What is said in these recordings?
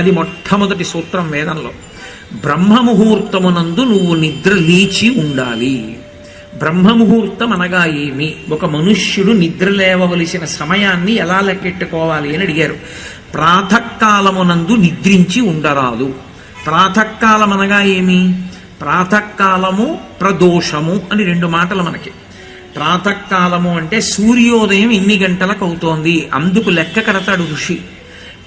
అది మొట్టమొదటి సూత్రం వేదంలో. బ్రహ్మముహూర్తమునందు నువ్వు నిద్ర లేచి ఉండాలి. బ్రహ్మముహూర్తం అనగా ఏమి? ఒక మనుష్యుడు నిద్ర లేవవలసిన సమయాన్ని ఎలా లెక్కెట్టుకోవాలి అని అడిగారు. ప్రాతకాలమునందు నిద్రించి ఉండరాదు. ప్రాతకాలం అనగా ఏమి? ప్రాతకాలము ప్రదోషము అని రెండు మాటలు మనకి. ప్రాతకాలము అంటే సూర్యోదయం ఇన్ని గంటలకు అవుతోంది? అందుకు లెక్క కడతాడు ఋషి.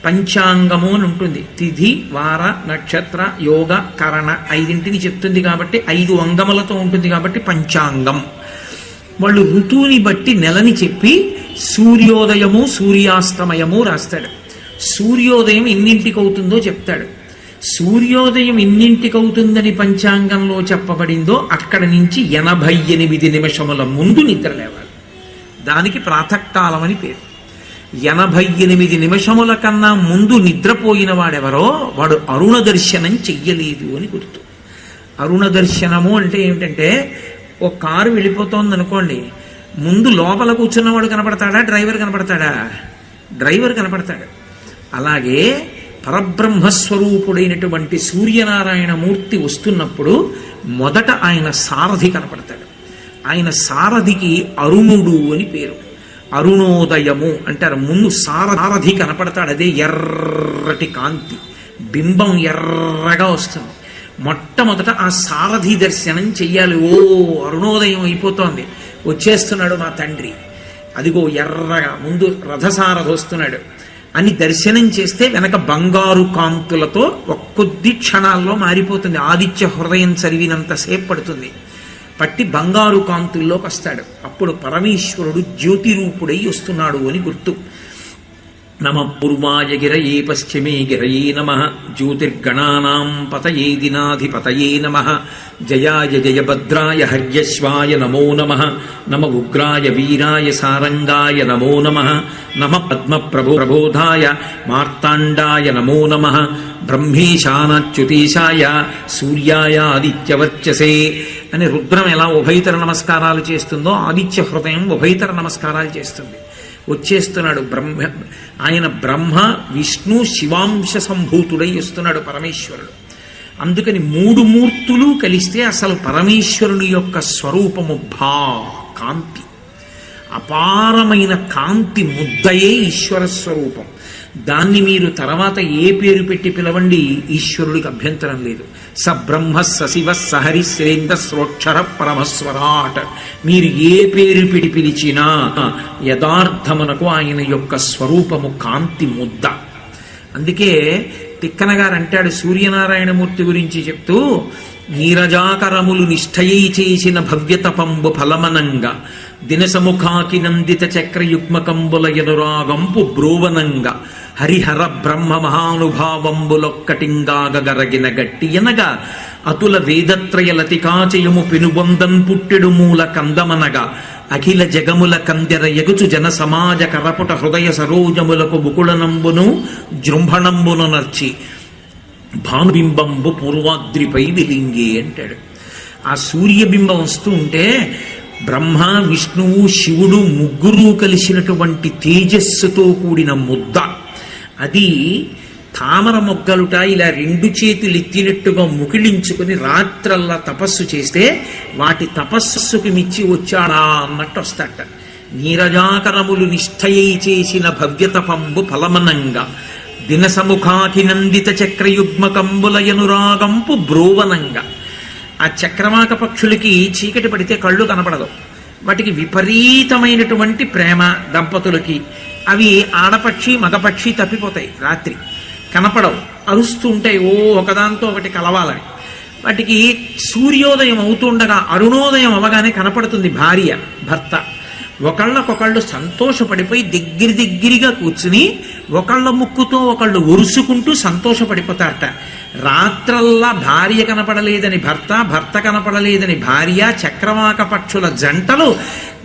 పంచాంగము అని ఉంటుంది. తిథి వార నక్షత్ర యోగ కరణ ఐదింటిని చెప్తుంది కాబట్టి ఐదు అంగములతో ఉంటుంది కాబట్టి పంచాంగం. వాళ్ళు ఋతువుని బట్టి నెలని చెప్పి సూర్యోదయము సూర్యాస్తమయము రాస్తాడు. సూర్యోదయం ఎన్నింటికి అవుతుందో చెప్తాడు. సూర్యోదయం ఎన్నింటికి అవుతుందని పంచాంగంలో చెప్పబడిందో అక్కడ నుంచి ఎనభై ఎనిమిది నిమిషముల ముందు నిద్ర లేవాలి. దానికి ప్రాతకాలం అని పేరు. ఎనభై ఎనిమిది నిమిషముల కన్నా ముందు నిద్రపోయిన వాడెవరో వాడు అరుణ దర్శనం చెయ్యలేదు అని గుర్తు. అరుణ దర్శనము అంటే ఏమిటంటే ఒక కారు వెళ్ళిపోతోంది అనుకోండి ముందు లోపల కూర్చున్నవాడు కనపడతాడా డ్రైవర్ కనపడతాడా? డ్రైవర్ కనపడతాడు. అలాగే పరబ్రహ్మస్వరూపుడైనటువంటి సూర్యనారాయణ మూర్తి వస్తున్నప్పుడు మొదట ఆయన సారథి కనపడతాడు. ఆయన సారథికి అరుణుడు అని పేరు. అరుణోదయము అంటారు. ముందు సారథి కనపడతాడు. అదే ఎర్రటి కాంతి. బింబం ఎర్రగా వస్తుంది. మొట్టమొదట ఆ సారథి దర్శనం చెయ్యాలి. ఓ అరుణోదయం అయిపోతోంది. వచ్చేస్తున్నాడు మా తండ్రి. అదిగో ఎర్రగా ముందు రథసారథి వస్తున్నాడు. అని దర్శనం చేస్తే వెనక బంగారు కాంతులతో ఒక్కొద్ది క్షణాల్లో మారిపోతుంది. ఆదిత్య హృదయం చదివినంతసేపు పడుతుంది. పట్టి బంగారు కాంతుల్లోకి వస్తాడు. అప్పుడు పరమేశ్వరుడు జ్యోతి రూపుడై వస్తున్నాడు అని గుర్తు. నమ పూర్వాయ గిరయే పశ్చిమే గిరయే నమ జ్యోతిర్గణానాం పతయే దినాధిపతయే నమ జయాయ జయభద్రాయ హర్యశ్వాయ నమో నమ నమ ఉగ్రాయ వీరాయ సారంగాయ నమో నమ నమ పద్మప్రభో ప్రబోధాయ మార్తాండాయ నమో నమ బ్రహ్మేశానాచ్యుతీశాయ సూర్యాయ ఆదిత్యవర్చసే అని రుద్రం ఎలా ఉభయతర నమస్కారాలు చేస్తుందో ఆదిత్య హృదయం ఉభయతర నమస్కారాలు చేస్తుంది। వచ్చేస్తున్నాడు బ్రహ్మ ఆయన బ్రహ్మ విష్ణు శివాంశ సంభూతుడై వస్తున్నాడు పరమేశ్వరుడు. అందుకని మూడు మూర్తులు కలిస్తే అసలు పరమేశ్వరుని యొక్క స్వరూపము భా కాంతి. అపారమైన కాంతి ముద్దయే ఈశ్వర స్వరూపం. దాన్ని మీరు తర్వాత ఏ పేరు పెట్టి పిలవండి ఈశ్వరుడికి అభ్యంతరం లేదు. స బ్రహ్మ సశివ సహరి శ్రేంద స్రోక్షర పరమస్వరాట్. మీరు ఏ పేరు పిడి పిలిచినా యథార్థమునకు ఆయన యొక్క స్వరూపము కాంతి ముద్ద. అందుకే తిక్కన గారు అంటాడు సూర్యనారాయణమూర్తి గురించి చెప్తూ నీరజాకరములు నిష్ఠయై చేసిన భవ్యతపంబు ఫలమనంగా దినసముఖాకి నందిత చక్రయుగ్మకంబుల ఎనురాగంపు బ్రోవనంగా హరిహర బ్రహ్మ మహానుభావంబులొక్కటింగాగరగిన గట్టి ఎనగా అతుల వేదత్రయ లతికాచయము పెనుబొందన్ పుట్టెడు మూల కందమనగా అఖిల జగముల కందెర ఎగుచు జన సమాజ కరపుట హృదయ సరోజములకు ముకుళనంబును జృంభణంబును నర్చి. భానుబింబంబు పూర్వాద్రిపై విలింగి అంటాడు. ఆ సూర్యబింబం వస్తూ ఉంటే బ్రహ్మ విష్ణువు శివుడు ముగ్గురు కలిసినటువంటి తేజస్సుతో కూడిన ముద్ద. అది తామర మొగ్గలుట ఇలా రెండు చేతులు ఎత్తినట్టుగా ముకిళించుకుని రాత్రల్లా తపస్సు చేస్తే వాటి తపస్సుకి మిచ్చి వచ్చాడా అన్నట్టు వస్తాట నీరజాకరములు నిష్ఠయై చేసిన భవ్యతపంబు ఫలమనంగా. దినసముఖాకినందిత చక్రయుగ్మకంబులయనురాగంపు బ్రోవనంగా. ఆ చక్రవాక పక్షులకి చీకటి పడితే కళ్ళు కనపడదు వాటికి విపరీతమైనటువంటి ప్రేమ దంపతులకి. అవి ఆడపక్షి మగపక్షి తప్పిపోతాయి రాత్రి. కనపడవు. అరుస్తూ ఉంటాయి ఓ ఒకదాంతో ఒకటి కలవాలని. వాటికి సూర్యోదయం అవుతుండగా అరుణోదయం అవగానే కనపడుతుంది భార్య భర్త. ఒకళ్ళకొకళ్ళు సంతోషపడిపోయి దగ్గర దగ్గరగా కూర్చుని ఒకళ్ళ ముక్కుతో ఒకళ్ళు ఒరుసుకుంటూ సంతోషపడిపోతారట. రాత్రల్లా భార్య కనపడలేదని భర్త భర్త కనపడలేదని భార్య చక్రవాక పక్షుల జంటలు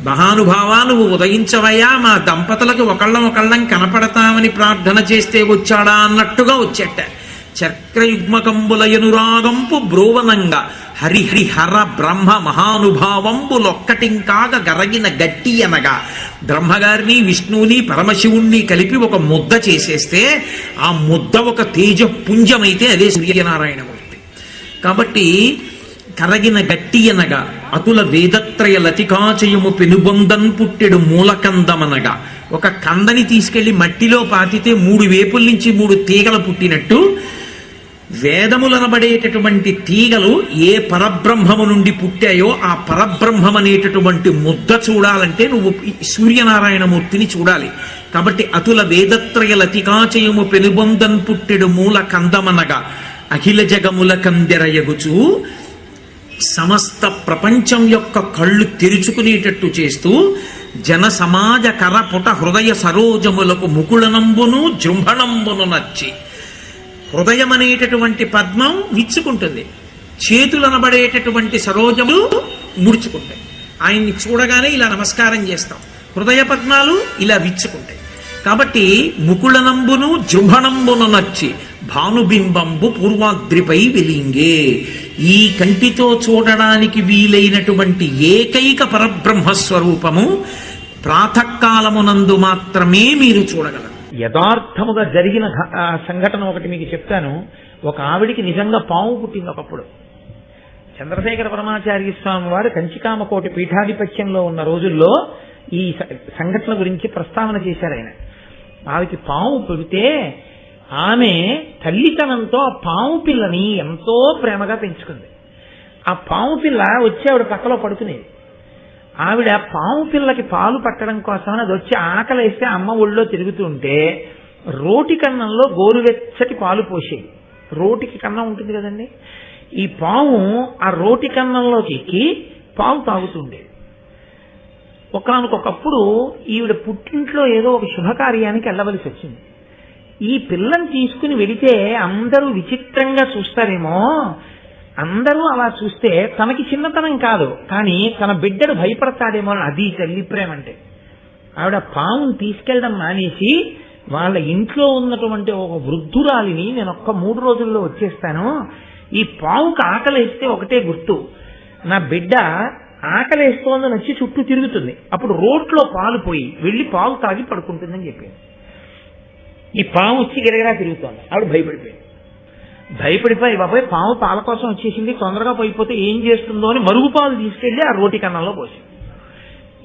మహానుభావా నువ్వు ఉదయించవయ్యా మా దంపతులకు ఒకళ్ళం ఒకళ్ళం కనపడతామని ప్రార్థన చేస్తే వచ్చాడా అన్నట్టుగా వచ్చేట. చక్రయుగ్మకంబులయనురాగంపు బ్రోవనంగా హరిహరి హర బ్రహ్మ మహానుభావంబులొక్కటింకాగ గరగిన గట్టి అనగా బ్రహ్మగారిని విష్ణువుని పరమశివుణ్ణి కలిపి ఒక ముద్ద చేసేస్తే ఆ ముద్ద ఒక తేజ పుంజమైతే అదే సూర్యనారాయణమూర్తి. కాబట్టి కరగిన గట్టి అనగా అతుల వేదత్రయ లతికాచయము పెనుబొందన్ పుట్టెడు మూలకందమనగా. ఒక కందని తీసుకెళ్ళి మట్టిలో పాతితే మూడు వేపుల నుంచి మూడు తీగలు పుట్టినట్టు వేదములనబడేటటువంటి తీగలు ఏ పరబ్రహ్మము నుండి పుట్టాయో ఆ పరబ్రహ్మం అనేటటువంటి ముద్ద చూడాలంటే నువ్వు ఈ సూర్యనారాయణమూర్తిని చూడాలి. కాబట్టి అతుల వేదత్రయ లతికాచయము పెనుబొందన్ పుట్టెడు మూల కందమనగా అఖిల జగముల కందెరయగుచు సమస్త ప్రపంచం యొక్క కళ్ళు తెరుచుకునేటట్టు చేస్తూ జన సమాజ కరపుట హృదయ సరోజములకు ముకుళనంబును జృంభణంబును నచ్చి హృదయం అనేటటువంటి పద్మం విచ్చుకుంటుంది చేతులు అనబడేటటువంటి సరోజములు ముడుచుకుంటాయి. ఆయన్ని చూడగానే ఇలా నమస్కారం చేస్తాం. హృదయ పద్మాలు ఇలా విచ్చుకుంటాయి. కాబట్టి ముకుళనంబును జృంభణంబును నచ్చి భానుబింబంబు పూర్వాద్రిపై వెలింగే. ఈ కంటితో చూడడానికి వీలైనటువంటి ఏకైక పరబ్రహ్మ స్వరూపము ప్రాతకాలమునందు మాత్రమే మీరు చూడగలరు. యథార్థముగా జరిగిన సంఘటన ఒకటి మీకు చెప్తాను. ఒక ఆవిడికి నిజంగా పాము పుట్టింది ఒకప్పుడు. చంద్రశేఖర పరమాచార్య స్వామి వారు కంచికామకోటి పీఠాధిపత్యంలో ఉన్న రోజుల్లో ఈ సంఘటన గురించి ప్రస్తావన చేశారు ఆయన. ఆవికి పాము పుడితే ఆమె తల్లితనంతో ఆ పాము పిల్లని ఎంతో ప్రేమగా పెంచుకుంది. ఆ పాము పిల్ల వచ్చి ఆవిడ పక్కలో పడుకునేది. ఆవిడ పాము పిల్లకి పాలు పట్టడం కోసం అది వచ్చి ఆకలేస్తే అమ్మ ఒళ్ళో తిరుగుతుంటే రోటి కన్నంలో గోరువెచ్చటి పాలు పోసేవి రోటికి కన్నం ఉంటుంది కదండి? ఈ పాము ఆ రోటి కన్నంలోకి ఎక్కి పాలు తాగుతుండేది ఒకనకొకప్పుడు ఈవిడ పుట్టింట్లో ఏదో ఒక శుభకార్యానికి వెళ్ళవలసి వచ్చింది. ఈ పిల్లని తీసుకుని వెడితే అందరూ విచిత్రంగా చూస్తారేమో అందరూ అలా చూస్తే తనకి చిన్నతనం కాదు కానీ తన బిడ్డడు భయపడతాడేమో అని అది తల్లి ప్రేమ అంటే ఆవిడ పాముని తీసుకెళ్ళడం మానేసి వాళ్ళ ఇంట్లో ఉన్నటువంటి ఒక వృద్ధురాలిని నేను ఒక్క మూడు రోజుల్లో వచ్చేస్తాను. ఈ పావుకి ఆకలేస్తే ఒకటే గుర్తు. నా బిడ్డ ఆకలేస్తోందని వచ్చి చుట్టూ తిరుగుతుంది. అప్పుడు రోట్లో పాలు పోయి వెళ్ళి పాలు తాగి పడుకుంటుందని చెప్పింది ఈ పాము వచ్చి గిరగిరా తిరుగుతోంది. ఆవిడ భయపడిపోయింది. భయపడిపోయి బాబాయ్ పాము పాల కోసం వచ్చేసింది తొందరగా పోయిపోతే ఏం చేస్తుందో అని మరుగు పాలు తీసుకెళ్ళి ఆ రోటి కన్నంలో పోసింది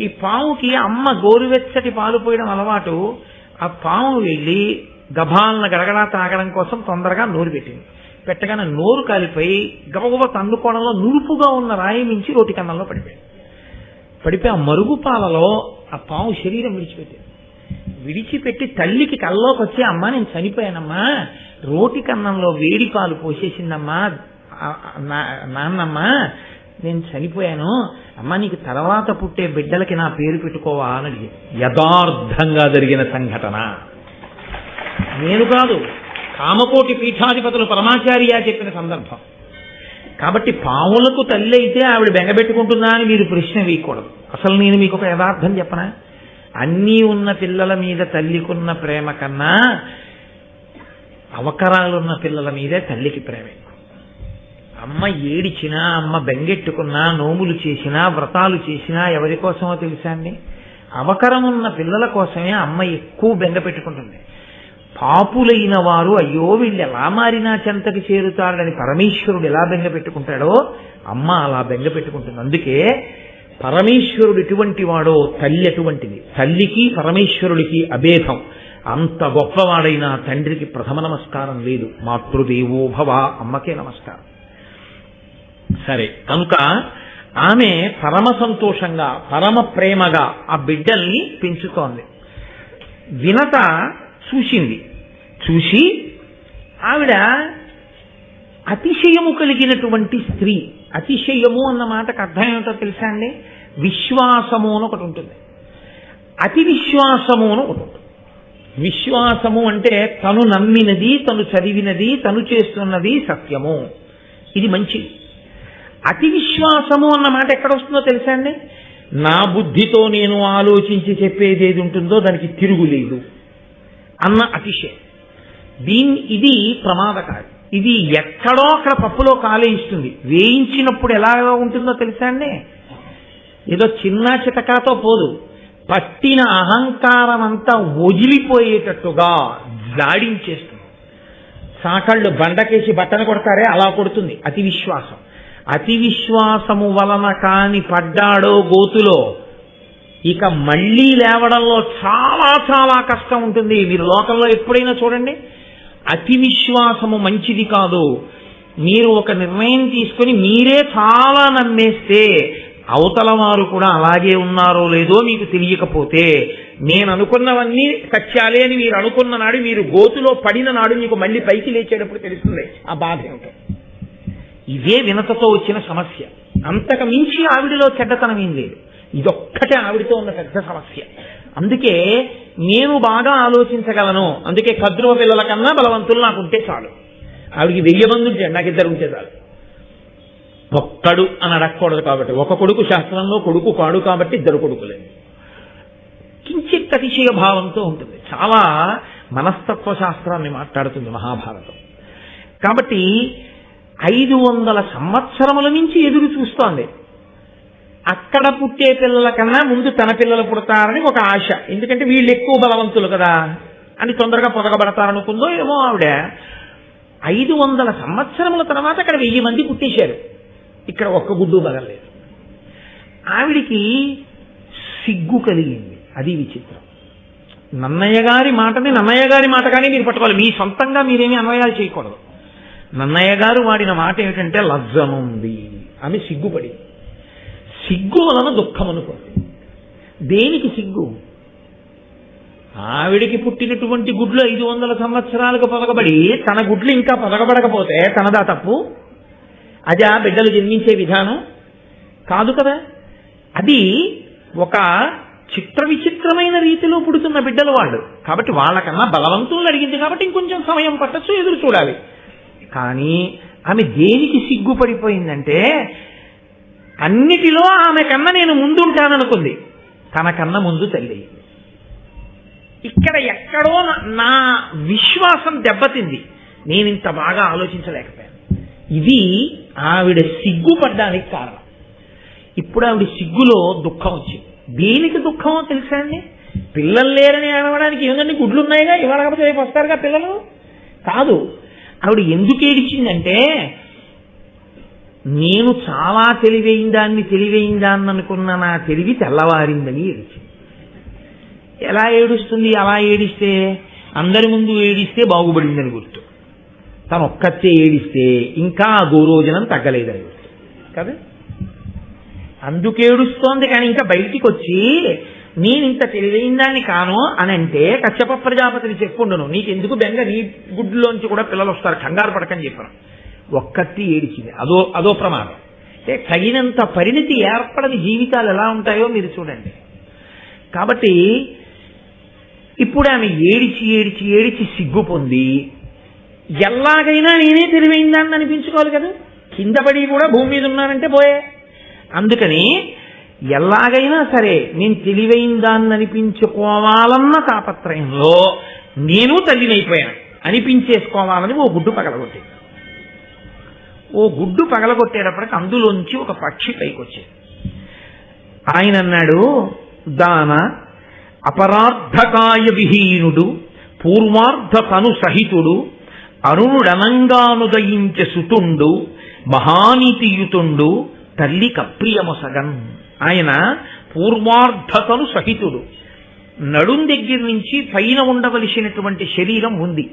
ఈ పాముకి అమ్మ గోరువెచ్చటి పాలు పోయడం అలవాటు ఆ పాము వెళ్ళి గభాలను గడగడా తాగడం కోసం తొందరగా నోరు పెట్టింది. పెట్టగానే నోరు కాలిపోయి గబగబ తన్నుకోణంలో నురుపుగా ఉన్న రాయి మించి రోటి కన్నంలో పడిపోయింది. పడిపోయి ఆ మరుగు పాలలో ఆ పాము శరీరం విడిచిపెట్టింది. విడిచిపెట్టి తల్లికి కల్లోకి వచ్చి అమ్మా నేను చనిపోయానమ్మా. రోటి కన్నంలో వేడి పాలు పోసేసిందమ్మా. నాన్నమ్మా నేను చనిపోయాను. అమ్మా నీకు తర్వాత పుట్టే బిడ్డలకి నా పేరు పెట్టుకోవా అని యథార్థంగా జరిగిన సంఘటన. నేను కాదు కామకోటి పీఠాధిపతులు పరమాచార్య చెప్పిన సందర్భం. కాబట్టి పావులకు తల్లి అయితే ఆవిడ బెంగబెట్టుకుంటుందా అని మీరు ప్రశ్న వేయకూడదు. అసలు నేను మీకు ఒక యథార్థం చెప్పనా? అన్నీ ఉన్న పిల్లల మీద తల్లికున్న ప్రేమ కన్నా అవకరాలున్న పిల్లల మీదే తల్లికి ప్రేమ. అమ్మ ఏడిచినా అమ్మ బెంగెట్టుకున్నా నోములు చేసినా వ్రతాలు చేసినా ఎవరి కోసమో తెలుసా అండి? అవకరం ఉన్న పిల్లల కోసమే అమ్మ ఎక్కువ బెంగ పెట్టుకుంటుంది. పాపులైన వారు అయ్యో వీళ్ళు ఎలా మారినా చెంతకి చేరుతాడని పరమేశ్వరుడు ఎలా బెంగ పెట్టుకుంటాడో అమ్మ అలా బెంగ పెట్టుకుంటుంది. అందుకే పరమేశ్వరుడు ఎటువంటి వాడో తల్లి అటువంటిది తల్లికి పరమేశ్వరుడికి అభేదం. అంత గొప్పవాడైన తండ్రికి ప్రథమ నమస్కారం లేదు. మాతృదేవో భవ అమ్మకే నమస్కారం. సరే కనుక ఆమె పరమ సంతోషంగా పరమ ప్రేమగా ఆ బిడ్డల్ని పెంచుతోంది. వినత చూసింది. చూసి ఆవిడ అతిశయము కలిగినటువంటి స్త్రీ. అతిశయము అన్న మాటకు అర్థం ఏమిటో తెలుసా అండి? విశ్వాసము అని ఒకటి ఉంటుంది. అతి విశ్వాసము అని ఒకటి ఉంటుంది. విశ్వాసము అంటే తను నమ్మినది తను చదివినది తను చేస్తున్నది సత్యము. ఇది మంచిది. అతి విశ్వాసము అన్న మాట ఎక్కడ వస్తుందో తెలుసా అండి? నా బుద్ధితో నేను ఆలోచించి చెప్పేది ఏది ఉంటుందో దానికి తిరుగులేదు. అన్న అతిశయం. దీన్ని ఇది ప్రమాదకారి. ఇది ఎక్కడో అక్కడ పప్పులో కాలేయిస్తుంది. వేయించినప్పుడు ఎలా ఉంటుందో తెలుసా అండి? ఏదో చిన్న చితకాతో పోదు. పట్టిన అహంకారం అంతా వదిలిపోయేటట్టుగా జాడించేస్తుంది. సాకళ్ళు బండకేసి బట్టను కొడతారే అలా కొడుతుంది. అతి విశ్వాసం. అతి విశ్వాసము వలన కాని పడ్డాడో గోతులో ఇక మళ్ళీ లేవడంలో చాలా చాలా కష్టం ఉంటుంది. మీరు లోకంలో ఎప్పుడైనా చూడండి అతి విశ్వాసము మంచిది కాదు. మీరు ఒక నిర్ణయం తీసుకుని మీరే చాలా నమ్మేస్తే అవతల వారు కూడా అలాగే ఉన్నారో లేదో మీకు తెలియకపోతే నేను అనుకున్నవన్నీ సత్యాలే అని మీరు అనుకున్న నాడు మీరు గోతులో పడిన నాడు మీకు మళ్ళీ పైకి లేచేటప్పుడు తెలుస్తుంది. ఆ బాధ ఏమిటో. ఇదే వినతతో వచ్చిన సమస్య. అంతకు మించి ఆవిడలో చెడ్డతనం ఏం లేదు. ఇదొక్కటే ఆవిడతో ఉన్న పెద్ద సమస్య. అందుకే నేను బాగా ఆలోచించగలను. అందుకే కద్రువ పిల్లల కన్నా బలవంతులు నాకు ఉంటే చాలు. ఆవిడికి వెయ్యి మంది ఉంటే నాకు ఇద్దరు ఉంటే చాలు. ఒక్కడు అని అడగకూడదు కాబట్టి ఒక కొడుకు శాస్త్రంలో కొడుకు కాడు కాబట్టి ఇద్దరు కొడుకులే. కించిత్ అతిశయ భావంతో ఉంటుంది. చాలా మనస్తత్వ శాస్త్రాన్ని మాట్లాడుతుంది మహాభారతం. కాబట్టి ఐదు వందల సంవత్సరముల నుంచి ఎదురు చూస్తోంది. అక్కడ పుట్టే పిల్లల కన్నా ముందు తన పిల్లలు పుడతారని ఒక ఆశ. ఎందుకంటే వీళ్ళు ఎక్కువ బలవంతులు కదా. అని తొందరగా పొదగబడతారనుకుందో ఏమో ఆవిడ. ఐదు వందల సంవత్సరముల తర్వాత అక్కడ వెయ్యి మంది పుట్టేశారు. ఇక్కడ ఒక్క గుడ్డు బదలలేదు. ఆవిడికి సిగ్గు కలిగింది. అది విచిత్రం. నన్నయ్య గారి మాటని నన్నయ్య గారి మాట కానీ మీరు పట్టుకోవాలి. మీ సొంతంగా మీరేమీ అన్వయాలు చేయకూడదు. నన్నయ్య గారు వాడిన మాట ఏమిటంటే లజ్జనుంది. ఆమె సిగ్గుపడి సిగ్గు వలన దుఃఖం అనుకో దేనికి సిగ్గు? ఆవిడికి పుట్టినటువంటి గుడ్లు ఐదు వందల సంవత్సరాలకు పొదగబడి తన గుడ్లు ఇంకా పొదగబడకపోతే తనదా తప్పు? అది ఆ బిడ్డలు జన్మించే విధానం? కాదు కదా. అది ఒక చిత్ర విచిత్రమైన రీతిలో పుడుతున్న బిడ్డలు వాళ్ళు. కాబట్టి వాళ్ళకన్నా బలవంతులు అడిగింది కాబట్టి ఇంకొంచెం సమయం పట్టచ్చు ఎదురు చూడాలి. కానీ ఆమె దేనికి సిగ్గుపడిపోయిందంటే అన్నిటిలో ఆమె కన్నా నేను ముందుంటాననుకుంది. తనకన్నా ముందు తల్లి. ఇక్కడ ఎక్కడో నా- నా విశ్వాసం దెబ్బతింది. నేను ఇంత బాగా ఆలోచించలేకపోయాను. ఇది ఆవిడ సిగ్గుపడ్డానికి కారణం. ఇప్పుడు ఆవిడ సిగ్గులో దుఃఖం వచ్చింది. దేనికి దుఃఖమో తెలుసా అండి? పిల్లలు లేరని అనవడానికి ఏమన్నీ గుడ్లున్నాయిగా ఇవాళ కాకపోతే రేపు వస్తారుగా పిల్లలు? కాదు. ఆవిడ ఎందుకు ఏడిచిందంటే నేను చాలా తెలివైన దాన్ని తెలివైన దాన్ని అనుకున్న నా తెలివి తెల్లవారిందని ఏడిచింది. ఎలా ఏడుస్తుంది? అలా ఏడిస్తే? అందరి ముందు ఏడిస్తే బాగుపడిందని గుర్తు. తను ఒక్కతే ఏడిస్తే ఇంకా ఆ గోరోజనం తగ్గలేదని గుర్తు. కదా? అందుకేడుస్తోంది కానీ ఇంకా బయటికి వచ్చి నేను ఇంత తెలివైన దాన్ని కాను అని అంటే కశ్యప ప్రజాపతిని చెప్పుండను. నీకెందుకు బెంగ? నీ గుడ్లోంచి కూడా పిల్లలు వస్తారు కంగారు పడకని చెప్పాను. ఒక్కటి ఏడిచింది. అదో అదో ప్రమాదం. అంటే తగినంత పరిణితి ఏర్పడని జీవితాలు ఎలా ఉంటాయో మీరు చూడండి. కాబట్టి ఇప్పుడు ఆమె ఏడిచి ఏడిచి ఏడిచి సిగ్గు పొంది ఎలాగైనా నేనే తెలివైందాన్ని అనిపించుకోవాలి కదా? కింద పడి కూడా భూమి మీద ఉన్నానంటే పోయే. అందుకని ఎలాగైనా సరే నేను తెలివైందాన్ని అనిపించుకోవాలన్న తాపత్రయంలో నేను తల్లినైపోయాను. అనిపించేసుకోవాలని ఓ గుడ్డు పగలగొట్టింది. ఓ గుడ్డు పగలగొట్టేటప్పటికి అందులోంచి ఒక పక్షి పైకొచ్చేది. ఆయన అన్నాడు దాన అపరార్థకాయ విహీనుడు పూర్వార్ధ తను సహితుడు అరుణుడనంగానుదయించే సుతుండు మహానీతియుతుండు తల్లి కప్రియమొసగన్ ఆయన పూర్వార్ధతను సహితుడు. నడుం దగ్గర నుంచి పైన ఉండవలసినటువంటి శరీరం ఉంది.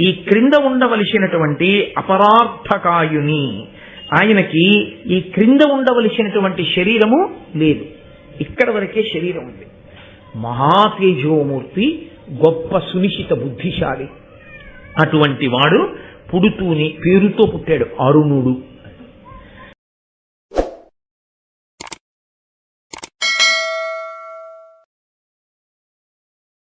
ఈ క్రింద ఉండవలసినటువంటి అపరార్థకాయుని ఆయనకి ఈ క్రింద ఉండవలసినటువంటి శరీరము లేదు. ఇక్కడ వరకే శరీరం ఉంది. మహాతేజోమూర్తి గొప్ప సునిశిత బుద్ధిశాలి. అటువంటి వాడు పుడుతూనే పేరుతో పుట్టాడు అరుణుడు.